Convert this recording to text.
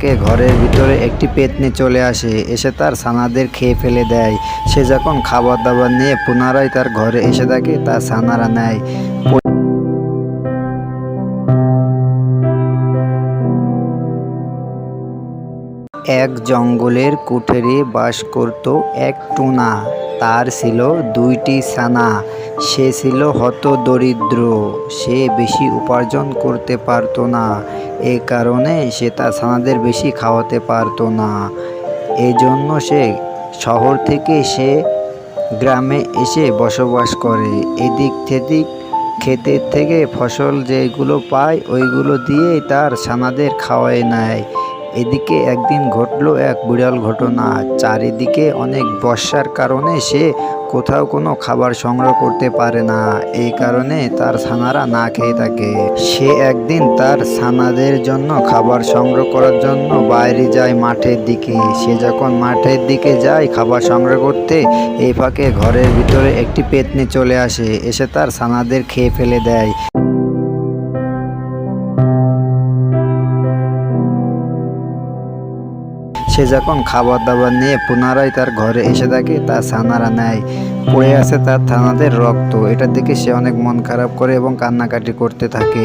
ফাঁকে ঘরের ভিতরে একটি পেতনি চলে আসে। এসে তার ছানাদের খেয়ে ফেলে দেয়। সে যখন খাবার দাবার নিয়ে পুনরায় তার ঘরে এসে থাকে তার ছানারা নেয়। এক জঙ্গলের কুঠেরে বাস করত এক টুনা। তার ছিল দুইটি ছানা সে ছিল হত দরিদ্র সে বেশি উপার্জন করতে পারতো না। এই কারণে সে তার ছানাদের বেশি খাওয়াতে পারতো না। এই জন্য সে শহর থেকে সে গ্রামে এসে বসবাস করে। এদিক সেদিক ক্ষেতের থেকে ফসল যেগুলো পায়, ওইগুলো দিয়েই তার ছানাদের খাওয়ায় নেয়। এদিকে একদিন ঘটলো এক বিরল ঘটনা। চারিদিকে অনেক বর্ষার কারণে সে কোথাও কোনো খাবার সংগ্রহ করতে পারে না। এই কারণে তার ছানারা না খেয়ে থাকে। সে একদিন তার ছানাদের জন্য খাবার সংগ্রহ করার জন্য বাইরে যায় মাঠের দিকে। সে যখন মাঠের দিকে যায় খাবার সংগ্রহ করতে, এই ফাঁকে ঘরের ভিতরে একটি পেতনি চলে আসে। এসে তার ছানাদের খেয়ে ফেলে দেয়। সে যখন খাবার দাবার নিয়ে পুনরায় তার ঘরে এসে থাকে তার ছানারা নেয়। পড়ে আছে তার থানাদের রক্ত। এটা দেখে সে অনেক মন খারাপ করে এবং কান্নাকাটি করতে থাকে।